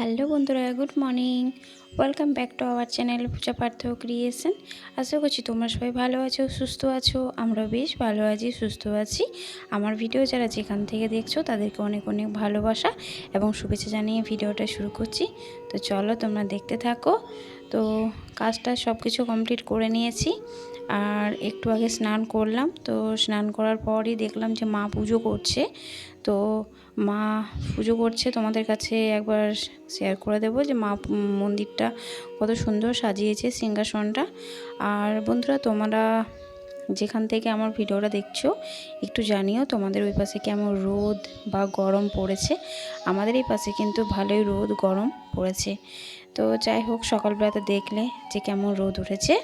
Hello বন্ধুরা, good morning. Welcome back to our channel Puja Partha creation. আশা করছি তোমরা সবাই ভালো আছো, সুস্থ আছো আমরা বেশ ভালো আছি, সুস্থ আছি। আমার ভিডিও যারা যেখান থেকে দেখছ, তাদেরকে অনেক অনেক ভালোবাসা এবং শুভেচ্ছা জানিয়ে ভিডিওটা শুরু করছি। তো চলো তোমরা দেখতে থাকো। তো কাজটা সব কিছু কমপ্লিট করে নিয়েছি। আর একটু আগে স্নান করলাম। তো স্নান করার পরই দেখলাম যে মা পুজো করছে। তো মা পুজো করছে, তোমাদের কাছে একবার শেয়ার করে দেবো যে মা মন্দিরটা কত সুন্দর সাজিয়েছে সিংহাসনটা। আর বন্ধুরা, তোমরা যেখান থেকে আমার ভিডিওটা দেখছ, একটু জানিও তোমাদের ওই পাশে কেমন রোদ বা গরম পড়েছে। আমাদের এই পাশে কিন্তু ভালোই রোদ গরম পড়েছে। তো যাই হোক, সকালবেলাতে দেখলে যে কেমন রোদ উঠেছে।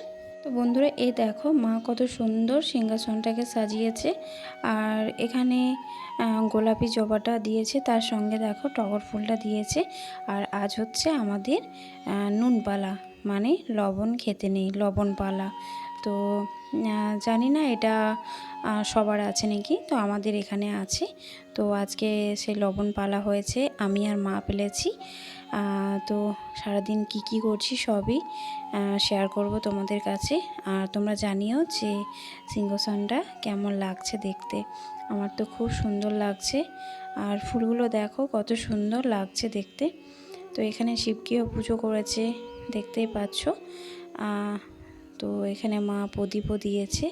তো বন্ধুরা, এই দেখো মা কত সুন্দর সিংহাসনটাকে সাজিয়েছে। আর এখানে গোলাপি জবাটা দিয়েছে, তার সঙ্গে দেখো টগর ফুলটা দিয়েছে। আর আজ হচ্ছে আমাদের নুনপালা মানে লবণ খেতে নেই, লবণপালা। তো জানি না, এটা সবার আছে নাকি? তো আমাদের এখানে আছে। তো আজকে সে লবণ পালা হয়েছে, আমি আর মা পেলেছি। তো সারাদিন কি কি করছি সবই শেয়ার করব তোমাদের কাছে। আর তোমরা জানিও যে সিংহাসনটা কেমন লাগছে দেখতে। আমার তো খুব সুন্দর লাগছে। আর ফুলগুলো দেখো, কত সুন্দর লাগছে দেখতে। তো এখানে শিবকেও পুজো করেছে, দেখতেই পাচ্ছ। তো এখানে মা প্রদীপও দিয়েছে।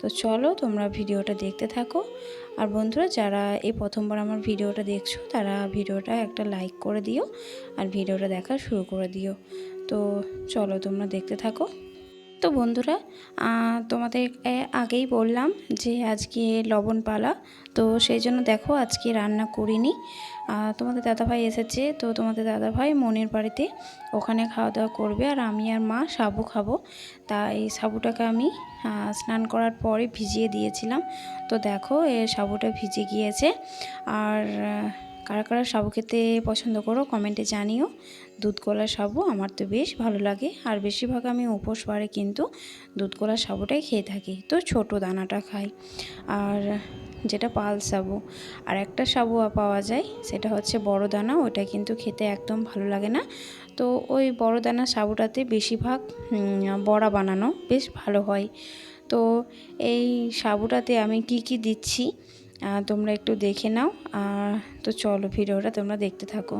তো চলো তোমরা ভিডিওটা দেখতে থাকো। আর বন্ধুরা, যারা এই প্রথমবার আমার ভিডিওটা দেখছ, তারা ভিডিওটা একটা লাইক করে দিও আর ভিডিওটা দেখা শুরু করে দিও। তো চলো তোমরা দেখতে থাকো। তো বন্ধুরা তোমাদের আগেই বললাম যে আজকে লবণ পালা। তো সেই জন্য দেখো আজকে রান্না করিনি। তোমাদের দাদাভাই এসেছে, তো তোমাদের দাদাভাই মনের বাড়িতে ওখানে খাওয়া দাওয়া করবে আর আমি আর মা সাবু খাব। তাই সাবুটাকে আমি স্নান করার পরে ভিজিয়ে দিয়েছিলাম। তো দেখো এ সাবুটা ভিজে গিয়েছে। আর কারা কারা সাবু খেতে পছন্দ করো, কমেন্টে জানিও। দুধ কলা সাবু আমার তো বেশ ভালো লাগে। আর বেশিরভাগ আমি উপোস বারে কিন্তু দুধ কলা সাবুটাই খেয়ে থাকি। তো ছোট দানাটা খাই। আর যেটা পাল সাবু আর একটা সাবু পাওয়া যায়, সেটা হচ্ছে বড় দানা। ওটা কিন্তু খেতে একদম ভালো লাগে না। তো ওই বড় দানা সাবুটাতে বেশিরভাগ বড়া বানানো বেশ ভালো হয়। তো এই সাবুটাতে আমি কি কি দিচ্ছি? তোমরা একটু দেখে নাও। আর তো চলো ভিডিওটা তোমরা দেখতে থাকো।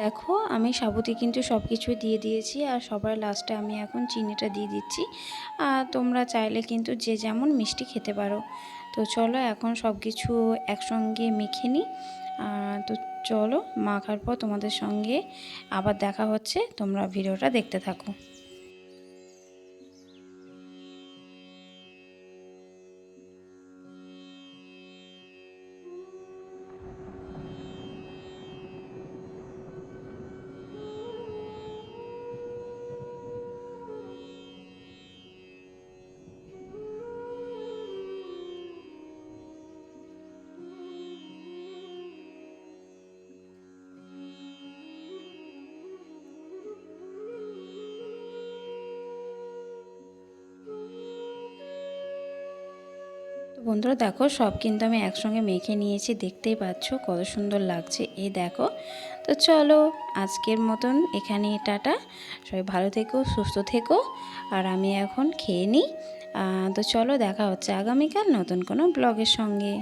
দেখো, আমি সাবুতি কিন্তু সব কিছু দিয়ে দিয়েছি আর সবার লাস্টে আমি এখন চিনিটা দিয়ে দিচ্ছি। আর তোমরা চাইলে কিন্তু যে যেমন মিষ্টি খেতে পারো। তো চলো এখন সব কিছু একসঙ্গে মেখে নিই। তো চলো, মাখার পর তোমাদের সঙ্গে আবার দেখা হচ্ছে। তোমরা ভিডিওটা দেখতে থাকো। তো বন্ধুরা দেখো, সব কিন্তু আমি একসঙ্গে মেখে নিয়েছি, দেখতেই পাচ্ছ কত সুন্দর লাগছে। এ দেখো, তো চলো আজকের মতন এখানে টাটা। সবাই ভালো থেকো, সুস্থ থেকো, আর আমি এখন খেয়ে নিই। তো চলো দেখা হচ্ছে আগামীকাল নতুন কোনো ব্লগের সঙ্গে।